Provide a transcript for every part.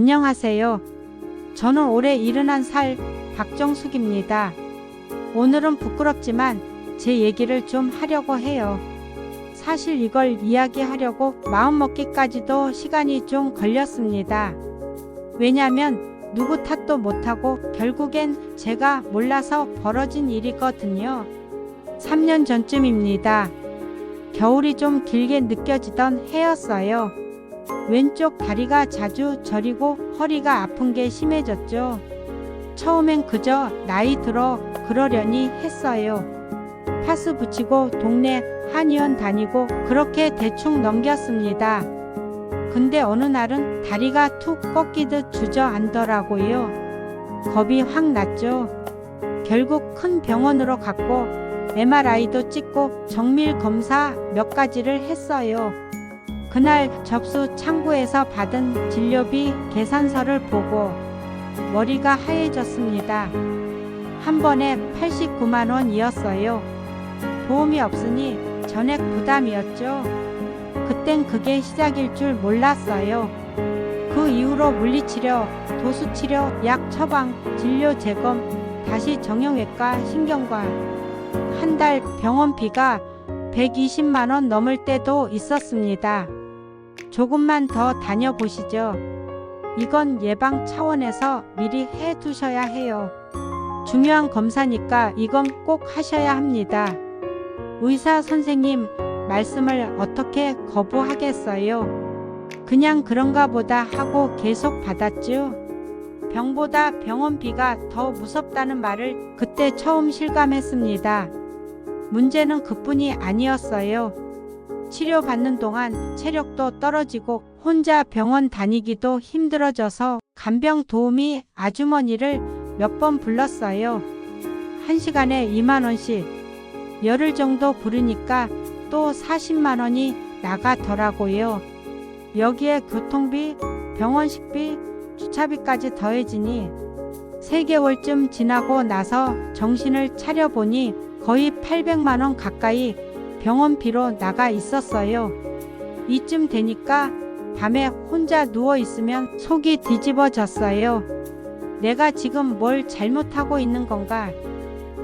안녕하세요. 저는 올해 71살 박정숙입니다. 오늘은 부끄럽지만 제 얘기를 좀 하려고 해요. 사실 이걸 이야기하려고 마음먹기까지도 시간이 좀 걸렸습니다. 왜냐면 누구 탓도 못하고 결국엔 제가 몰라서 벌어진 일이거든요. 3년 전쯤입니다. 겨울이 좀 길게 느껴지던 해였어요. 왼쪽 다리가 자주 저리고 허리가 아픈 게 심해졌죠. 처음엔 그저 나이 들어 그러려니 했어요. 파스 붙이고 동네 한의원 다니고 그렇게 대충 넘겼습니다. 근데 어느 날은 다리가 툭 꺾이듯 주저앉더라고요. 겁이 확 났죠. 결국 큰 병원으로 갔고 MRI도 찍고 정밀 검사 몇 가지를 했어요. 그날 접수 창구에서 받은 진료비 계산서를 보고 머리가 하얘졌습니다. 한 번에 89만 원이었어요. 보험이 없으니 전액 부담이었죠. 그땐 그게 시작일 줄 몰랐어요. 그 이후로 물리치료, 도수치료, 약 처방, 진료 재검, 다시 정형외과, 신경과 한 달 병원비가 120만 원 넘을 때도 있었습니다. 조금만 더 다녀보시죠. 이건 예방 차원에서 미리 해 두셔야 해요. 중요한 검사니까 이건 꼭 하셔야 합니다. 의사 선생님 말씀을 어떻게 거부하겠어요? 그냥 그런가 보다 하고 계속 받았죠. 병보다 병원비가 더 무섭다는 말을 그때 처음 실감했습니다. 문제는 그뿐이 아니었어요. 치료받는 동안 체력도 떨어지고 혼자 병원 다니기도 힘들어져서 간병 도우미 아주머니를 몇 번 불렀어요. 한 시간에 2만 원씩 열흘 정도 부르니까 또 40만 원이 나가더라고요. 여기에 교통비, 병원 식비, 주차비까지 더해지니 3개월쯤 지나고 나서 정신을 차려보니 거의 800만 원 가까이 병원비로 나가 있었어요. 이쯤 되니까 밤에 혼자 누워 있으면 속이 뒤집어졌어요. 내가 지금 뭘 잘못하고 있는 건가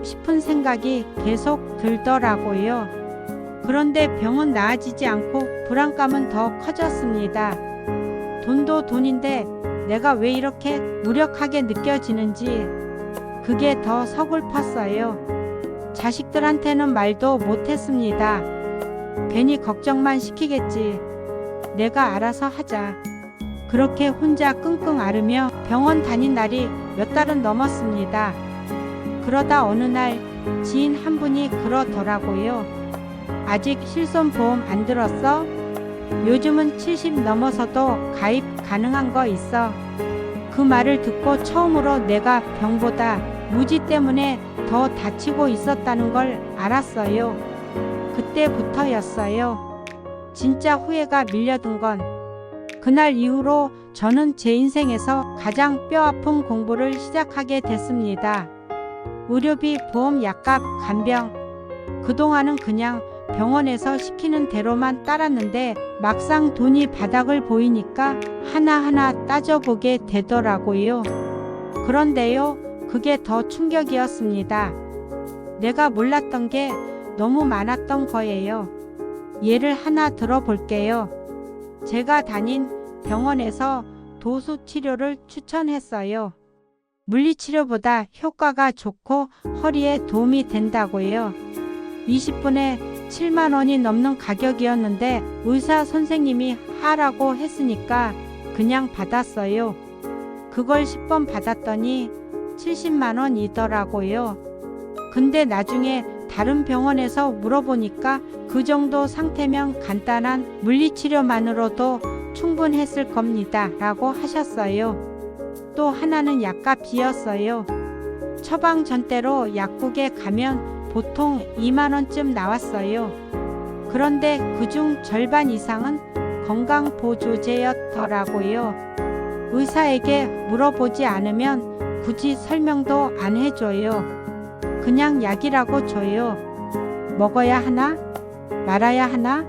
싶은 생각이 계속 들더라고요. 그런데 병은 나아지지 않고 불안감은 더 커졌습니다. 돈도 돈인데 내가 왜 이렇게 무력하게 느껴지는지 그게 더 서글펐어요. 자식들한테는 말도 못했습니다. 괜히 걱정만 시키겠지. 내가 알아서 하자. 그렇게 혼자 끙끙 앓으며 병원 다닌 날이 몇 달은 넘었습니다. 그러다 어느 날 지인 한 분이 그러더라고요. 아직 실손보험 안 들었어? 요즘은 70 넘어서도 가입 가능한 거 있어. 그 말을 듣고 처음으로 내가 병보다 무지 때문에 더 다치고 있었다는 걸 알았어요. 그때부터였어요. 진짜 후회가 밀려든 건 그날 이후로 저는 제 인생에서 가장 뼈아픈 공부를 시작하게 됐습니다. 의료비, 보험, 약값, 간병. 그동안은 그냥 병원에서 시키는 대로만 따랐는데 막상 돈이 바닥을 보이니까 하나하나 따져보게 되더라고요. 그런데요, 그게 더 충격이었습니다. 내가 몰랐던 게 너무 많았던 거예요. 예를 하나 들어볼게요. 제가 다닌 병원에서 도수 치료를 추천했어요. 물리치료보다 효과가 좋고 허리에 도움이 된다고요. 20분에 7만 원이 넘는 가격이었는데 의사 선생님이 하라고 했으니까 그냥 받았어요. 그걸 10번 받았더니 70만 원 이더라고요. 근데 나중에 다른 병원에서 물어보니까 그 정도 상태면 간단한 물리치료만으로도 충분했을 겁니다. 라고 하셨어요. 또 하나는 약값이었어요. 처방 전대로 약국에 가면 보통 2만원쯤 나왔어요. 그런데 그중 절반 이상은 건강보조제였더라고요. 의사에게 물어보지 않으면 굳이 설명도 안 해줘요. 그냥 약이라고 줘요. 먹어야 하나? 말아야 하나?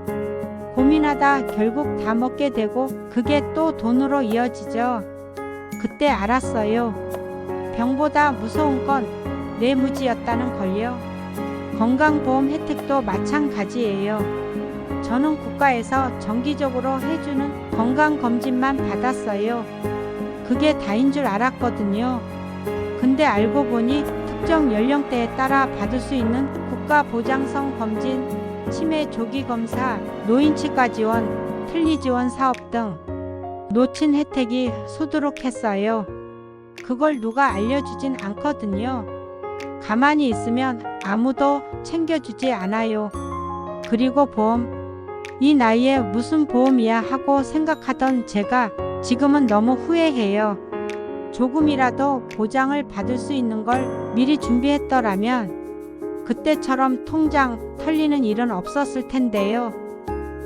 고민하다 결국 다 먹게 되고 그게 또 돈으로 이어지죠. 그때 알았어요. 병보다 무서운 건 뇌무지였다는 걸요. 건강보험 혜택도 마찬가지예요. 저는 국가에서 정기적으로 해주는 건강검진만 받았어요. 그게 다인 줄 알았거든요. 근데 알고 보니 특정 연령대에 따라 받을 수 있는 국가보장성 검진, 치매 조기 검사, 노인 치과 지원, 틀니 지원 사업 등 놓친 혜택이 수두룩했어요. 그걸 누가 알려주진 않거든요. 가만히 있으면 아무도 챙겨주지 않아요. 그리고 보험, 이 나이에 무슨 보험이야 하고 생각하던 제가 지금은 너무 후회해요. 조금이라도 보장을 받을 수 있는 걸 미리 준비했더라면 그때처럼 통장 털리는 일은 없었을 텐데요.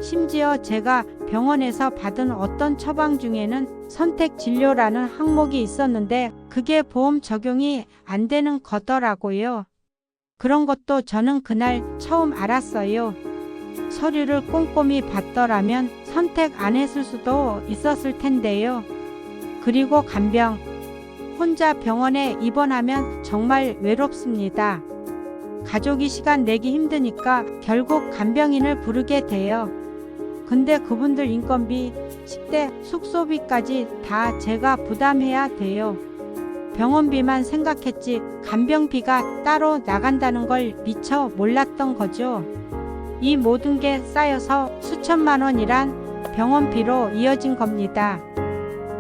심지어 제가 병원에서 받은 어떤 처방 중에는 선택 진료라는 항목이 있었는데 그게 보험 적용이 안 되는 거더라고요. 그런 것도 저는 그날 처음 알았어요. 서류를 꼼꼼히 봤더라면 선택 안 했을 수도 있었을 텐데요. 그리고 간병. 혼자 병원에 입원하면 정말 외롭습니다. 가족이 시간 내기 힘드니까 결국 간병인을 부르게 돼요. 근데 그분들 인건비, 식대, 숙소비까지 다 제가 부담해야 돼요. 병원비만 생각했지 간병비가 따로 나간다는 걸 미처 몰랐던 거죠. 이 모든 게 쌓여서 수천만 원이란 병원비로 이어진 겁니다.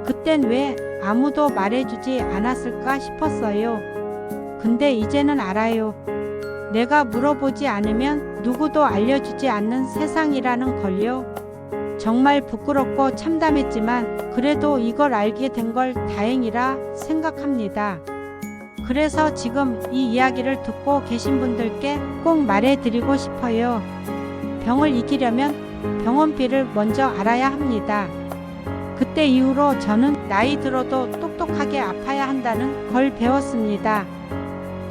그땐 왜 아무도 말해주지 않았을까 싶었어요. 근데 이제는 알아요. 내가 물어보지 않으면 누구도 알려주지 않는 세상이라는 걸요. 정말 부끄럽고 참담했지만 그래도 이걸 알게 된 걸 다행이라 생각합니다. 그래서 지금 이 이야기를 듣고 계신 분들께 꼭 말해드리고 싶어요. 병을 이기려면 병원비를 먼저 알아야 합니다. 그때 이후로 저는 나이 들어도 똑똑하게 아파야 한다는 걸 배웠습니다.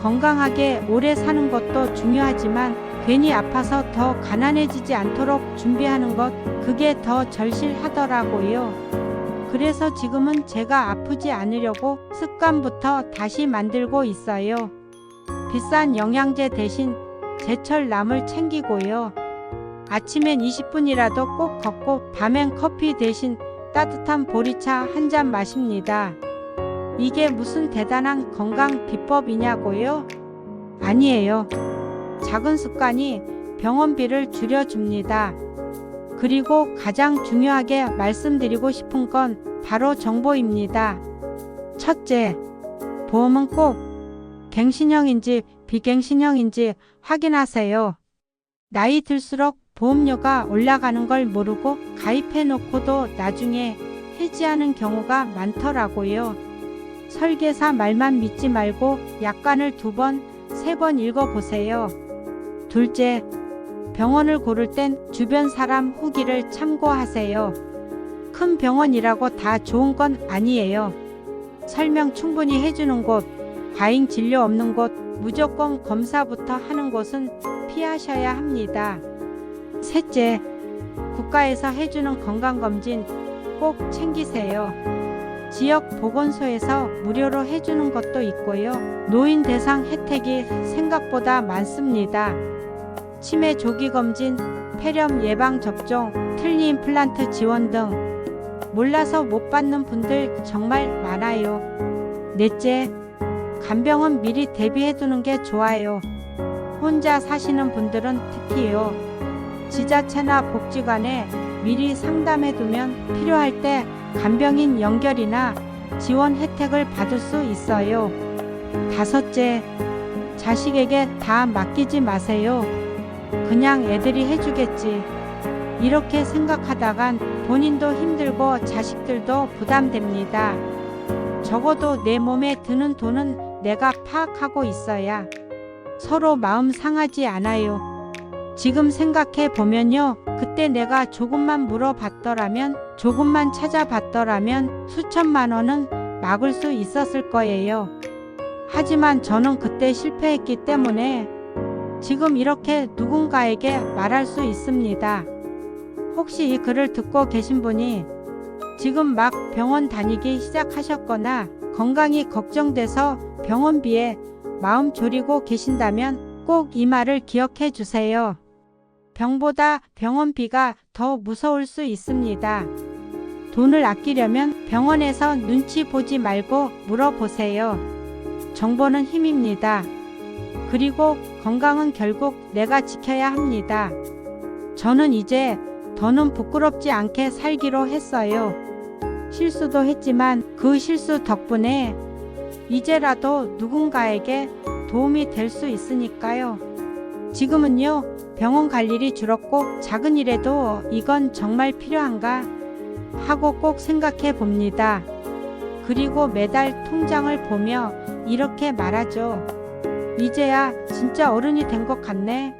건강하게 오래 사는 것도 중요하지만 괜히 아파서 더 가난해지지 않도록 준비하는 것, 그게 더 절실하더라고요. 그래서 지금은 제가 아프지 않으려고 습관부터 다시 만들고 있어요. 비싼 영양제 대신 제철 나물 챙기고요. 아침엔 20분이라도 꼭 걷고 밤엔 커피 대신 따뜻한 보리차 한 잔 마십니다. 이게 무슨 대단한 건강 비법이냐고요? 아니에요. 작은 습관이 병원비를 줄여줍니다. 그리고 가장 중요하게 말씀드리고 싶은 건 바로 정보입니다. 첫째, 보험은 꼭 갱신형인지 비갱신형인지 확인하세요. 나이 들수록 보험료가 올라가는 걸 모르고 가입해 놓고도 나중에 해지하는 경우가 많더라고요. 설계사 말만 믿지 말고 약관을 두 번, 세 번 읽어보세요. 둘째, 병원을 고를 땐 주변 사람 후기를 참고하세요. 큰 병원이라고 다 좋은 건 아니에요. 설명 충분히 해주는 곳, 과잉 진료 없는 곳, 무조건 검사부터 하는 곳은 피하셔야 합니다. 셋째, 국가에서 해주는 건강검진 꼭 챙기세요. 지역 보건소에서 무료로 해주는 것도 있고요. 노인 대상 혜택이 생각보다 많습니다. 치매 조기 검진, 폐렴 예방 접종, 틀니 임플란트 지원 등 몰라서 못 받는 분들 정말 많아요. 넷째, 간병은 미리 대비해 두는 게 좋아요. 혼자 사시는 분들은 특히요. 지자체나 복지관에 미리 상담해 두면 필요할 때 간병인 연결이나 지원 혜택을 받을 수 있어요. 다섯째, 자식에게 다 맡기지 마세요. 그냥 애들이 해주겠지. 이렇게 생각하다간 본인도 힘들고 자식들도 부담됩니다. 적어도 내 몸에 드는 돈은 내가 파악하고 있어야 서로 마음 상하지 않아요. 지금 생각해 보면요. 그때 내가 조금만 물어봤더라면, 조금만 찾아봤더라면 수천만 원은 막을 수 있었을 거예요. 하지만 저는 그때 실패했기 때문에 지금 이렇게 누군가에게 말할 수 있습니다. 혹시 이 글을 듣고 계신 분이 지금 막 병원 다니기 시작하셨거나 건강이 걱정돼서 병원비에 마음 졸이고 계신다면 꼭 이 말을 기억해 주세요. 병보다 병원비가 더 무서울 수 있습니다. 돈을 아끼려면 병원에서 눈치 보지 말고 물어보세요. 정보는 힘입니다. 그리고 건강은 결국 내가 지켜야 합니다. 저는 이제 더는 부끄럽지 않게 살기로 했어요. 실수도 했지만 그 실수 덕분에 이제라도 누군가에게 도움이 될 수 있으니까요. 지금은요, 병원 갈 일이 줄었고 작은 일에도 이건 정말 필요한가 하고 꼭 생각해 봅니다. 그리고 매달 통장을 보며 이렇게 말하죠. 이제야 진짜 어른이 된 것 같네.